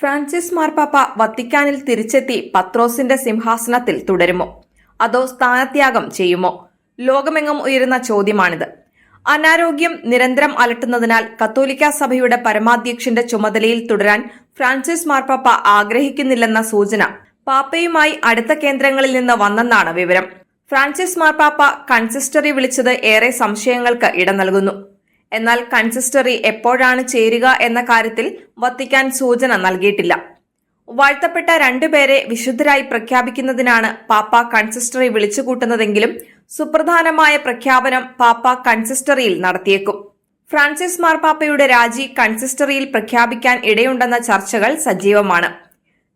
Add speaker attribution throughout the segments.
Speaker 1: Francis മാർപ്പാപ്പ വത്തിക്കാനിൽ തിരിച്ചെത്തി പത്രോസിന്റെ സിംഹാസനത്തിൽ തുടരുമോ? അതോ സ്ഥാനത്യാഗം ചെയ്യുമോ? ലോകമെങ്ങും ഉയരുന്ന ചോദ്യമാണിത്. അനാരോഗ്യം നിരന്തരം അലട്ടുന്നതിനാൽ കത്തോലിക്ക സഭയുടെ പരമാധ്യക്ഷന്റെ ചുമതലയിൽ തുടരാൻ ഫ്രാൻസിസ് മാർപ്പാപ്പ ആഗ്രഹിക്കുന്നില്ലെന്ന സൂചന പാപ്പയുമായി അടുത്ത കേന്ദ്രങ്ങളിൽ നിന്ന് വന്നെന്നാണ് വിവരം. ഫ്രാൻസിസ് മാർപ്പാപ്പ കൺസിസ്റ്ററി വിളിച്ചത് ഏറെ സംശയങ്ങൾക്ക് ഇട നൽകുന്നു. എന്നാൽ കൺസിസ്റ്ററി എപ്പോഴാണ് ചേരുക എന്ന കാര്യത്തിൽ വത്തിക്കാൻ സൂചന നൽകിയിട്ടില്ല. വാഴ്ത്തപ്പെട്ട രണ്ടുപേരെ വിശുദ്ധരായി പ്രഖ്യാപിക്കുന്നതിനാണ് പാപ്പ കൺസിസ്റ്ററി വിളിച്ചുകൂട്ടുന്നതെങ്കിലും സുപ്രധാനമായ പ്രഖ്യാപനം പാപ്പ കൺസിസ്റ്ററിയിൽ നടത്തിയേക്കും. ഫ്രാൻസിസ് മാർപ്പാപ്പയുടെ രാജി കൺസിസ്റ്ററിയിൽ പ്രഖ്യാപിക്കാൻ ഇടയുണ്ടെന്ന ചർച്ചകൾ സജീവമാണ്.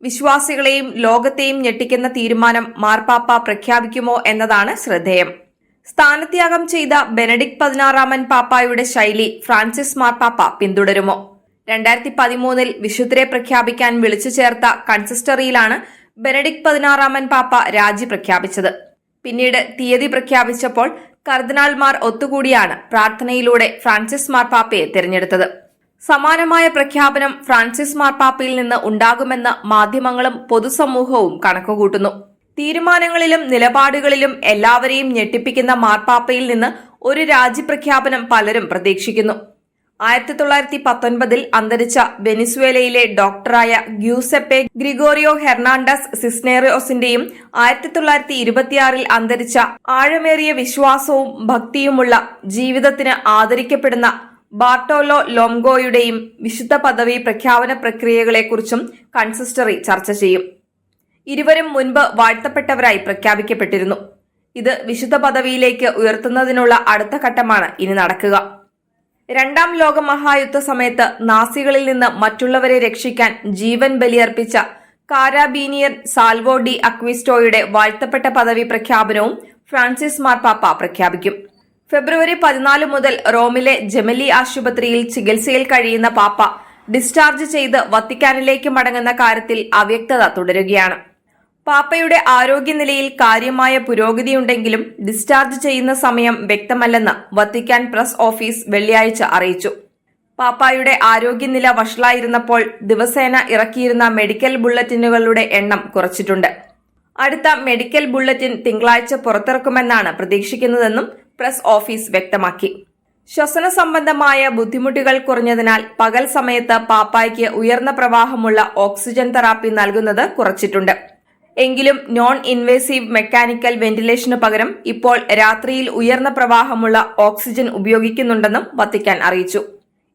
Speaker 1: വിശ്വാസികളെയും ലോകത്തെയും ഞെട്ടിക്കുന്ന തീരുമാനം മാർപ്പാപ്പ പ്രഖ്യാപിക്കുമോ എന്നതാണ് ശ്രദ്ധേയം. സ്ഥാനത്യാഗം ചെയ്ത ബെനഡിക് പതിനാറാമൻ പാപ്പായുടെ ശൈലി ഫ്രാൻസിസ് മാർപ്പാപ്പ പിന്തുടരുമോ? രണ്ടായിരത്തി പതിമൂന്നിൽ വിശുദ്ധരെ പ്രഖ്യാപിക്കാൻ വിളിച്ചു ചേർത്ത കൺസിസ്റ്ററിയിലാണ് ബെനഡിക് പതിനാറാമൻ പാപ്പ രാജി പ്രഖ്യാപിച്ചത്. പിന്നീട് തീയതി പ്രഖ്യാപിച്ചപ്പോൾ കർദിനാൾമാർ ഒത്തുകൂടിയാണ് പ്രാർത്ഥനയിലൂടെ ഫ്രാൻസിസ് മാർപ്പാപ്പയെ തിരഞ്ഞെടുത്തത്. സമാനമായ പ്രഖ്യാപനം ഫ്രാൻസിസ് മാർപ്പാപ്പയിൽ നിന്ന് ഉണ്ടാകുമെന്ന് മാധ്യമങ്ങളും പൊതുസമൂഹവും കണക്കുകൂട്ടുന്നു. തീരുമാനങ്ങളിലും നിലപാടുകളിലും എല്ലാവരെയും ഞെട്ടിപ്പിക്കുന്ന മാർപ്പാപ്പയിൽ നിന്ന് ഒരു രാജ്യപ്രഖ്യാപനം പലരും പ്രതീക്ഷിക്കുന്നു. ആയിരത്തി തൊള്ളായിരത്തി പത്തൊൻപതിൽ അന്തരിച്ച വെനിസ്വേലയിലെ ഡോക്ടറായ ഗ്യൂസെപ്പെ ഗ്രിഗോറിയോ ഹെർണാണ്ടസ് സിസ്നേറിയോസിന്റെയും ആയിരത്തി തൊള്ളായിരത്തി ഇരുപത്തിയാറിൽ അന്തരിച്ച ആഴമേറിയ വിശ്വാസവും ഭക്തിയുമുള്ള ജീവിതത്തിന് ആദരിക്കപ്പെടുന്ന ബാർട്ടോലോ ലോംഗോയുടെയും വിശുദ്ധ പദവി പ്രഖ്യാപന പ്രക്രിയകളെക്കുറിച്ചും കൺസിസ്റ്ററി ചർച്ച ചെയ്യും. ഇരുവരും മുൻപ് വാഴ്ത്തപ്പെട്ടവരായി പ്രഖ്യാപിക്കപ്പെട്ടിരുന്നു. ഇത് വിശുദ്ധ പദവിയിലേക്ക് ഉയർത്തുന്നതിനുള്ള അടുത്ത ഘട്ടമാണ് ഇനി നടക്കുക. രണ്ടാം ലോക മഹായുദ്ധ സമയത്ത് നാസികളിൽ നിന്ന് മറ്റുള്ളവരെ രക്ഷിക്കാൻ ജീവൻ ബലിയർപ്പിച്ച കാരാബീനിയർ സാൽവോ ഡി അക്വിസ്റ്റോയുടെ വാഴ്ത്തപ്പെട്ട പദവി പ്രഖ്യാപനവും ഫ്രാൻസിസ് മാർപ്പാപ്പ പ്രഖ്യാപിക്കും. ഫെബ്രുവരി പതിനാല് മുതൽ റോമിലെ ജെമലി ആശുപത്രിയിൽ ചികിത്സയിൽ കഴിയുന്ന പാപ്പ ഡിസ്ചാർജ് ചെയ്ത് വത്തിക്കാനിലേക്ക് മടങ്ങുന്ന കാര്യത്തിൽ അവ്യക്തത തുടരുകയാണ്. പാപ്പയുടെ ആരോഗ്യനിലയിൽ കാര്യമായ പുരോഗതിയുണ്ടെങ്കിലും ഡിസ്ചാർജ് ചെയ്യുന്ന സമയം വ്യക്തമല്ലെന്ന് വത്തിക്കാൻ പ്രസ് ഓഫീസ് വെള്ളിയാഴ്ച അറിയിച്ചു. പാപ്പായുടെ ആരോഗ്യനില വഷളായിരുന്നപ്പോൾ ദിവസേന ഇറക്കിയിരുന്ന മെഡിക്കൽ ബുള്ളറ്റിനുകളുടെ എണ്ണം കുറച്ചിട്ടുണ്ട്. അടുത്ത മെഡിക്കൽ ബുള്ളറ്റിൻ തിങ്കളാഴ്ച പുറത്തിറക്കുമെന്നാണ് പ്രതീക്ഷിക്കുന്നതെന്നും പ്രസ് ഓഫീസ് വ്യക്തമാക്കി. ശ്വസന സംബന്ധമായ ബുദ്ധിമുട്ടുകൾ കുറഞ്ഞതിനാൽ പകൽ സമയത്ത് പാപ്പായ്ക്ക് ഉയർന്ന പ്രവാഹമുള്ള ഓക്സിജൻ തെറാപ്പി നൽകുന്നത് കുറച്ചിട്ടുണ്ട്. എങ്കിലും നോൺ ഇൻവേസീവ് മെക്കാനിക്കൽ വെന്റിലേഷന് പകരം ഇപ്പോൾ രാത്രിയിൽ ഉയർന്ന പ്രവാഹമുള്ള ഓക്സിജൻ ഉപയോഗിക്കുന്നുണ്ടെന്നും വത്തിക്കാൻ അറിയിച്ചു.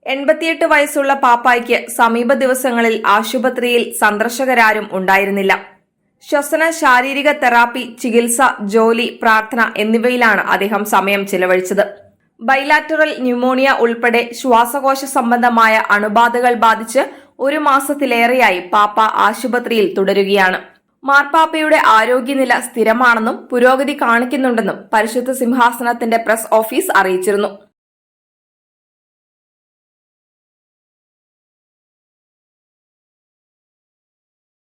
Speaker 1: എൺപത്തിയെട്ട് വയസ്സുള്ള പാപ്പായ്ക്ക് സമീപ ദിവസങ്ങളിൽ ആശുപത്രിയിൽ സന്ദർശകരാരും ഉണ്ടായിരുന്നില്ല. ശ്വസന ശാരീരിക തെറാപ്പി ചികിത്സ ജോലി പ്രാർത്ഥന എന്നിവയിലാണ് അദ്ദേഹം സമയം ചിലവഴിച്ചത്. ബൈലാറ്ററൽ ന്യൂമോണിയ ഉൾപ്പെടെ ശ്വാസകോശ സംബന്ധമായ അണുബാധകൾ ബാധിച്ച് ഒരു മാസത്തിലേറെയായി പാപ്പ ആശുപത്രിയിൽ തുടരുകയാണ്. മാർപ്പാപ്പയുടെ ആരോഗ്യനില സ്ഥിരമാണെന്നും പുരോഗതി കാണിക്കുന്നുണ്ടെന്നും പരിശുദ്ധ സിംഹാസനത്തിന്റെ പ്രസ് ഓഫീസ് അറിയിച്ചിരുന്നു